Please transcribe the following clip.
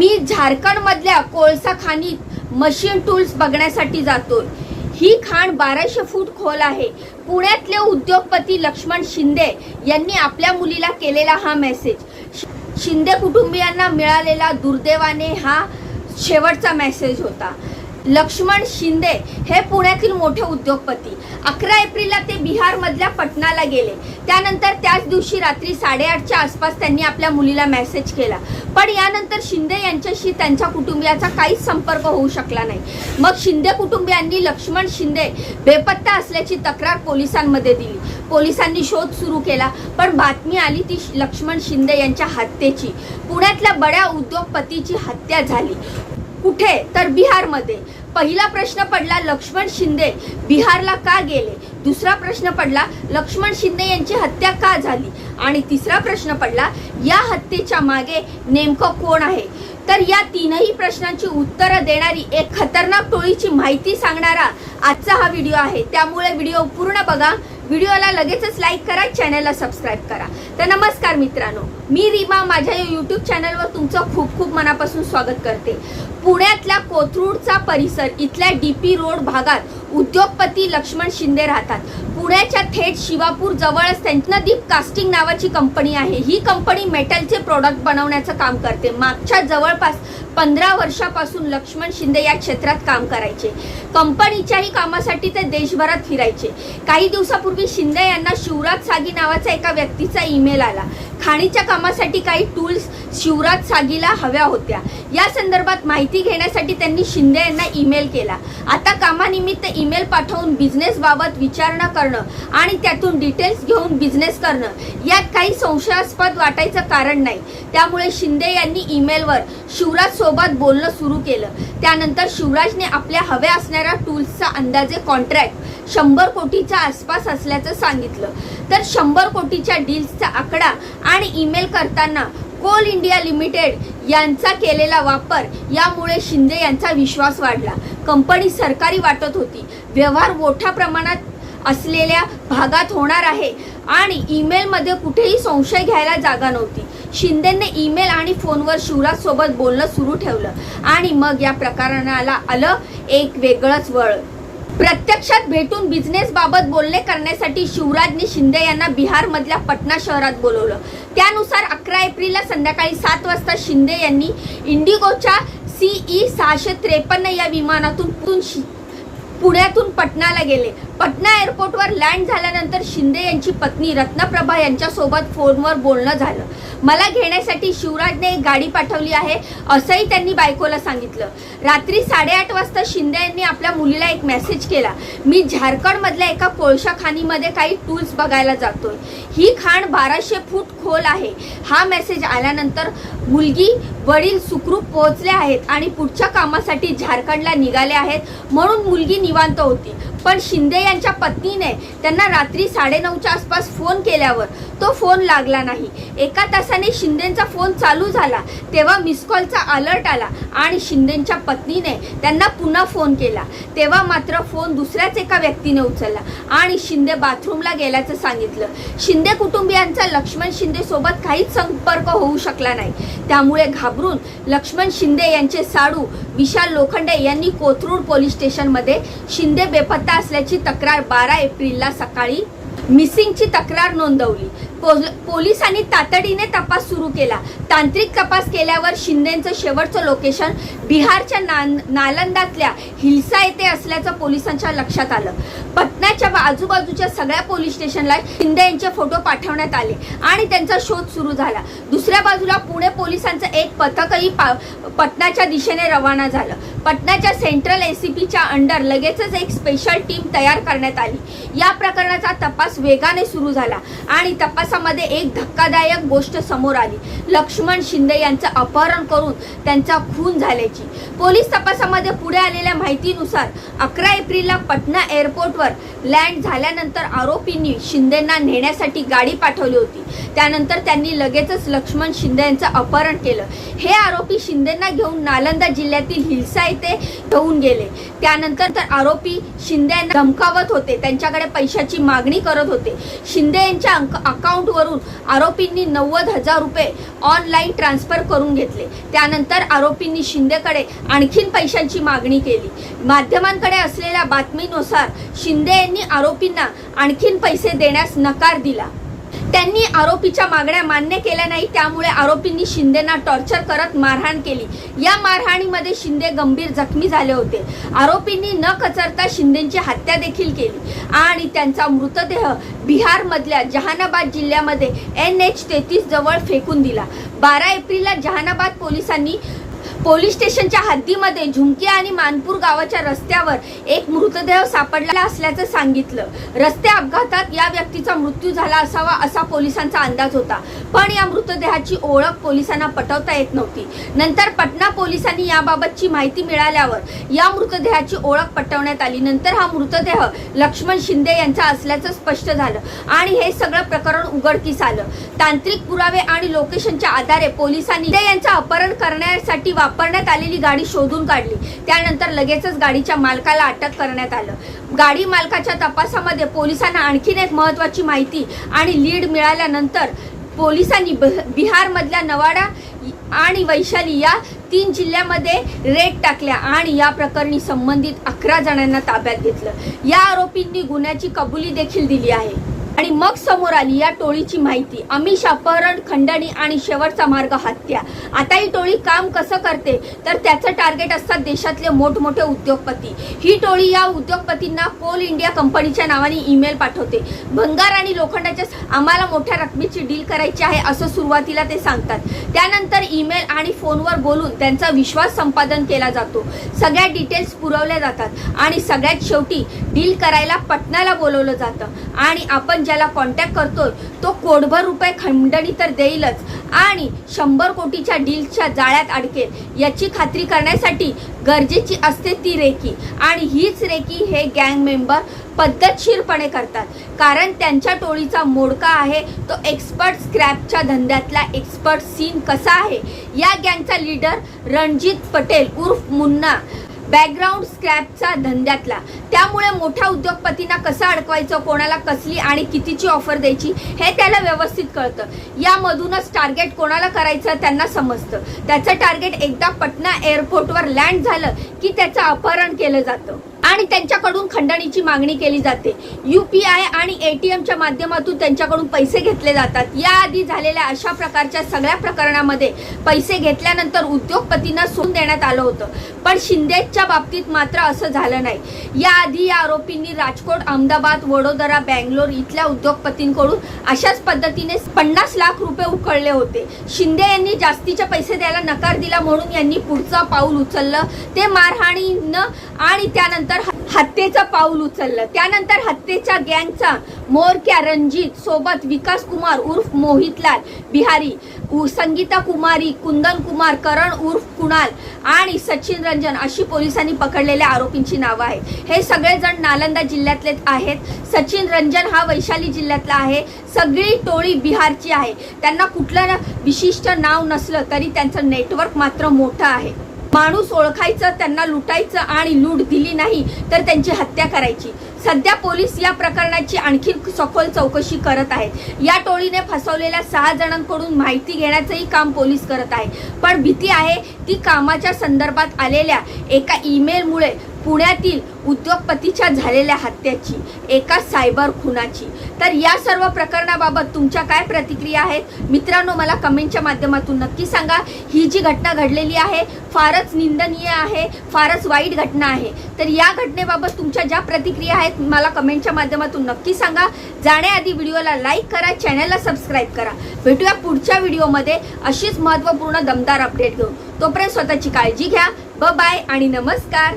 मी झारखंडमधल्या कोळसा खाणीत मशीन टूल्स बघण्यासाठी जातोय ही खाण बाराशे फूट खोल आहे. पुण्यातले उद्योगपती लक्ष्मण शिंदे यांनी आपल्या मुलीला केलेला हा मेसेज. शि- शिंदे कुटुंबियांना मिळालेला दुर्दैवाने हा शेवटचा मेसेज होता. लक्ष्मण शिंदे हे पुण्यातील मोठे उद्योगपती. अकरा एप्रिलला ते बिहारमधल्या पटनाला गेले. त्यानंतर त्याच दिवशी रात्री साडेआठच्या आसपास त्यांनी आपल्या मुलीला मेसेज केला. पण यानंतर शिंदे यांच्याशी त्यांच्या कुटुंबियाचा काहीच संपर्क होऊ शकला नाही. मग शिंदे कुटुंबियांनी लक्ष्मण शिंदे बेपत्ता असल्याची तक्रार पोलिसांमध्ये दिली. पोलिसांनी शोध सुरू केला पण बातमी आली ती लक्ष्मण शिंदे यांच्या हत्येची. पुण्यातल्या बड्या उद्योगपतीची हत्या झाली. कुठे? तर बिहारमध्ये. पहिला प्रश्न पडला लक्ष्मण शिंदे. बिहारला का गेले? दुसरा प्रश्न पडला लक्ष्मण शिंदे यांची हत्या का झाली? आणि तिसरा प्रश्न पडला या हत्येच्या मागे नेमकं कोण आहे? तर या तीनही प्रश्नांची उत्तरं देणारी एक खतरनाक टोळीची माहिती सांगणारा आजचा हा व्हिडिओ आहे. त्यामुळे व्हिडिओ पूर्ण बघा. व्हिडिओला लगेचच लाईक करा चॅनलला सबस्क्राईब करा. तर नमस्कार मित्रांनो मी रीमा माझ्या या यूट्यूब चॅनलवर तुमचं खूप खूप मनापासून स्वागत करते. पुण्यातल्या कोथरूडचा परिसर इथल्या डी पी रोड भागात उद्योगपती लक्ष्मण शिंदे राहतात. पुण्याच्या थेट शिवापूर जवळच त्यांच्यादीप कास्टिंग नावाची कंपनी आहे. ही कंपनी मेटलचे प्रोडक्ट बनवण्याचं काम करते. मागच्या जवळपास पंधरा वर्षापासून लक्ष्मण शिंदे या क्षेत्रात काम करायचे. कंपनीच्याही कामासाठी ते देशभरात फिरायचे. काही दिवसापूर्वी शिंदे यांना शिवराज सागी नावाचा एका व्यक्तीचा ईमेल आला. खाणीच्या कामासाठी काही टूल्स शिवराज सागीला हव्या होत्या. या संदर्भात माहिती घेण्यासाठी त्यांनी शिंदे यांना ईमेल केला. आता कामानिमित्त ईमेल पाठवून बिझनेस बाबत विचारणा करणं आणि त्यातून डिटेल्स घेऊन बिझनेस करणं यात काही संशयास्पद वाटायचं कारण नाही. त्यामुळे शिंदे यांनी ईमेलवर शिवराज सोबत बोलणं सुरू केलं. त्यानंतर शिवराजने आपल्या हव्या असणाऱ्या टूल्सचा अंदाजे कॉन्ट्रॅक्ट शंभर कोटीच्या आसपास असल्याचं सांगितलं. तर शंभर कोटीच्या डील्सचा आकडा आणि ईमेल करताना कोल इंडिया लिमिटेड यांचा केलेला वापर यामुळे शिंदे यांचा विश्वास वाढला. कंपनी सरकारी वाटत होती. व्यवहार मोठ्या प्रमाणात असलेल्या भागात होणार आहे आणि ईमेलमध्ये कुठेही संशय घ्यायला जागा नव्हती. शिंदेने ईमेल आणि फोनवर शिवराजसोबत बोलणं सुरू ठेवलं आणि मग या प्रकरणाला आलं एक वेगळंच वळ प्रत्यक्षात भेटून बिझनेस बाबत बोलणे करण्यासाठी शिवराजने शिंदे यांना बिहारमधल्या पटना शहरात बोलवलं. त्यानुसार अकरा एप्रिलला संध्याकाळी सात वाजता शिंदे यांनी इंडिगोच्या सीई सहाशे त्रेपन्न या विमानातून शि- पुण्यातून पटनाला गेले. पटना एअरपोर्टवर लँड झाल्यानंतर शिंदे यांची पत्नी रत्नप्रभा यांच्यासोबत फोनवर बोलणं झालं. मला घेण्यासाठी शिवराजने एक गाडी पाठवली आहे असंही त्यांनी बायकोला सांगितलं. रात्री साडेआठ वाजता शिंदे यांनी आपल्या मुलीला एक मेसेज केला. मी झारखंडमधल्या एका कोळशा खाणीमध्ये काही टूल्स बघायला जातोय. ही खाण बाराशे फूट खोल आहे. हा मेसेज आल्यानंतर मुलगी वडील सुखरूप पोहोचले आहेत आणि पुढच्या कामासाठी झारखंडला निघाले आहेत म्हणून मुलगी निवांत होती. पण शिंदे यांच्या पत्नीने त्यांना रात्री साडेनऊच्या आसपास फोन केल्यावर तो फोन लागला नाही. एका तासाने शिंदेचा फोन चालू झाला तेव्हा मिस कॉलचा अलर्ट आला आणि शिंदेच्या पत्नीने त्यांना पुन्हा फोन केला. तेव्हा मात्र फोन दुसऱ्याच एका व्यक्तीने उचलला आणि शिंदे बाथरूमला गेल्याचं सांगितलं. शिंदे कुटुंबियांचा लक्ष्मण शिंदे सोबत काहीच संपर्क होऊ शकला नाही. त्यामुळे घाबरून लक्ष्मण शिंदे यांचे साडू विशाल लोखंडे यांनी कोथरूड पोलीस स्टेशनमध्ये शिंदे बेपत्ता असल्याची तक्रार बारा एप्रिलला सकाळी मिसिंगची तक्रार नोंदवली. पोलिसांनी तातडीने तपास सुरू केला. तांत्रिक तपास केल्यावर शिंदेचं शेवटचं लोकेशन बिहारच्या ना नालंदातल्या हिलसा येथे असल्याचं पोलिसांच्या लक्षात आलं. पटनाच्या आजूबाजूच्या सगळ्या पोलीस स्टेशनला शिंदे यांचे फोटो पाठवण्यात आले आणि त्यांचा शोध सुरू झाला. दुसऱ्या बाजूला पुणे पोलिसांचं एक पथकही पा पटनाच्या दिशेने रवाना झालं. पटनाच्या सेंट्रल एसीपीच्या अंडर लगेचच एक स्पेशल टीम तयार करण्यात आली. या प्रकरणाचा तपास वेगाने सुरू झाला आणि तपास इतिहासामध्ये एक धक्कादायक गोष्ट समोर आली. लक्ष्मण शिंदे यांचं अपहरण करून त्यांचा खून झाल्याची. पोलीस तपासामध्ये पुढे आलेल्या माहितीनुसार अकरा एप्रिलला पटना एअरपोर्टवर लँड झाल्यानंतर आरोपींनी शिंदेंना नेण्यासाठी गाडी पाठवली होती. त्यानंतर त्यांनी लगेचच लक्ष्मण शिंदे यांचं अपहरण केलं. हे आरोपी शिंदेंना घेऊन नालंदा जिल्ह्यातील हिलसा येथे घेऊन गेले. त्यानंतर तर आरोपी शिंदे यांना धमकावत होते. त्यांच्याकडे पैशाची मागणी करत होते. शिंदे यांच्या अकाउंट अकाउंटवरून आरोपींनी नव्वद हजार रुपये ऑनलाईन ट्रान्सफर करून घेतले. त्यानंतर आरोपींनी शिंदेकडे आणखीन पैशांची मागणी केली. माध्यमांकडे असलेल्या बातमीनुसार शिंदे यांनी आरोपींना आणखीन पैसे देण्यास नकार दिला. त्यांनी आरोपीच्या मागण्या मान्य केल्या नाही त्यामुळे आरोपींनी शिंदेना टॉर्चर करत मारहाण केली. या मारहाणीमध्ये शिंदे गंभीर जखमी झाले होते. आरोपींनी न कचरता शिंदेची हत्या देखील केली. आणि त्यांचा मृतदेह बिहारमधल्या जहानाबाद जिल्ह्यामध्ये एन एच तेहतीस जवळ फेकून दिला. बारा एप्रिलला जहानाबाद पोलिसांनी पोलीस स्टेशनच्या हद्दीमध्ये झुमकी आणि मानपूर गावाच्या रस्त्यावर एक मृतदेह सापडला असल्याचं सांगितलं. रस्ते अपघातात या व्यक्तीचा मृत्यू झाला असावा असा पोलिसांचा अंदाज होता. पण या मृतदेहाची ओळख पोलिसांना पटवता येत नव्हती. नंतर पटना पोलिसांनी याबाबतची माहिती मिळाल्यावर या मृतदेहाची ओळख पटवण्यात आली. नंतर हा मृतदेह लक्ष्मण शिंदे यांचा असल्याचं स्पष्ट झालं आणि हे सगळं प्रकरण उघडकीस आलं. तांत्रिक पुरावे आणि लोकेशनच्या आधारे पोलिसांनी शिंदे यांचं अपहरण करण्यासाठी वापरण्यात आलेली गाडी शोधून काढली. त्यानंतर लगेचच गाडीच्या मालकाला अटक करण्यात आलं. गाडी मालकाच्या तपासामध्ये पोलिसांना आणखीन एक महत्वाची माहिती आणि लीड मिळाल्यानंतर पोलिसांनी बिहारमधल्या नवाडा आणि वैशाली या तीन जिल्ह्यामध्ये रेड टाकल्या आणि या प्रकरणी संबंधित अकरा जणांना ताब्यात घेतलं. या आरोपींनी गुन्ह्याची कबुली देखील दिली आहे. आणि मग समोर आली या टोळीची माहिती. अमिष अपहरण खंडणी आणि शेवटचा मार्ग हत्या. आता ही टोळी काम कसं करते? तर त्याचं टार्गेट असतात देशातले मोठमोठे उद्योगपती. ही टोळी या उद्योगपतींना कोल इंडिया कंपनीच्या नावाने ईमेल पाठवते. भंगार आणि लोखंडाच्या आम्हाला मोठ्या रकमेची डील करायची आहे असं सुरुवातीला ते सांगतात. त्यानंतर ईमेल आणि फोनवर बोलून त्यांचा विश्वास संपादन केला जातो. सगळ्या डिटेल्स पुरवल्या जातात. आणि सगळ्यात शेवटी डील करायला पटनाला बोलवलं जातं. आणि आपण ज्याला कॉन्टॅक्ट करतोय तो कोडभर रुपये खंडणी तर देईलच. आणि शंभर कोटीच्या डीलच्या जाळ्यात अडकेल. याची खात्री करण्यासाठी गरजेची असते ती रेकी. आणि हीच रेकी हे गँग मेंबर पद्धतशीरपणे करतात. कारण त्यांच्या टोळीचा मोडका आहे तो एक्सपर्ट स्क्रॅपच्या धंद्यातला एक्सपर्ट सीन कसा आहे? या गँगचा लीडर रणजित पटेल उर्फ मुन्ना. बॅकग्राऊंड स्क्रॅपचा धंद्यातला. त्यामुळे मोठ्या उद्योगपतींना कसं अडकवायचं कोणाला कसली आणि कितीची ऑफर द्यायची हे त्याला व्यवस्थित कळतं. यामधूनच टार्गेट कोणाला करायचं त्यांना समजतं. त्याचं टार्गेट एकदा पटना एअरपोर्टवर लँड झालं की त्याचं अपहरण केलं जातं. आणि त्यांच्याकडून खंडणीची मागणी केली जाते. युपीआय आणि एटीएमच्या माध्यमातून त्यांच्याकडून पैसे घेतले जातात. याआधी झालेल्या अशा प्रकारच्या सगळ्या प्रकरणामध्ये पैसे घेतल्यानंतर उद्योगपतींना सोडून देण्यात आलं होतं. पण शिंदेच्या बाबतीत मात्र असं झालं नाही. याआधी या आरोपींनी राजकोट अहमदाबाद वडोदरा बँगलोर इथल्या उद्योगपतींकडून अशाच पद्धतीने पन्नास लाख रुपये उकळले होते. शिंदे यांनी जास्तीचे पैसे द्यायला नकार दिला म्हणून यांनी पुढचं पाऊल उचललं. ते मारहाणीनं आणि त्यानंतर हत्येचं पाऊल उचललं. त्यानंतर हत्येच्या गँगचा मोरक्या रणजित सोबत विकास कुमार उर्फ मोहितलाल बिहारी उ- संगीता कुमारी कुंदन कुमार करण उर्फ कुणाल आणि सचिन रंजन अशी पोलिसांनी पकडलेल्या आरोपींची नावं आहेत. हे सगळेजण नालंदा जिल्ह्यातले आहेत. सचिन रंजन हा वैशाली जिल्ह्यातला आहे. सगळी टोळी बिहारची आहे. त्यांना कुठलं विशिष्ट नाव नसलं तरी त्यांचं नेटवर्क मात्र मोठं आहे. माणूस ओळखायचं त्यांना लुटायचं आणि लूट दिली नाही तर त्यांची हत्या करायची. सध्या पोलीस या प्रकरणाची आणखी सखोल चौकशी करत आहेत. या टोळीने फसवलेल्या सहा जणांकडून माहिती घेण्याचंही काम पोलीस करत आहे पण भीती आहे ती कामाच्या संदर्भात आलेल्या एका ईमेलमुळे पुण्यातील उद्योगपतीच्या झालेल्या हत्याची एका सायबर खुनाची. तर या सर्व प्रकरणाबाबत तुमच्या काय प्रतिक्रिया आहेत? मित्रांनो मला कमेंटच्या माध्यमातून नक्की सांगा. ही जी घटना घडलेली आहे फारच निंदनीय आहे फारच वाईट घटना आहे. तर या घटनेबाबत तुमच्या ज्या प्रतिक्रिया आहेत मला कमेंटच्या माध्यमातून नक्की सांगा. जाण्याआधी व्हिडिओला लाईक करा चॅनलला सबस्क्राईब करा. भेटूया पुढच्या व्हिडिओमध्ये अशीच महत्त्वपूर्ण दमदार अपडेट घेऊन. तोपर्यंत स्वतःची काळजी घ्या. ब बाय आणि नमस्कार.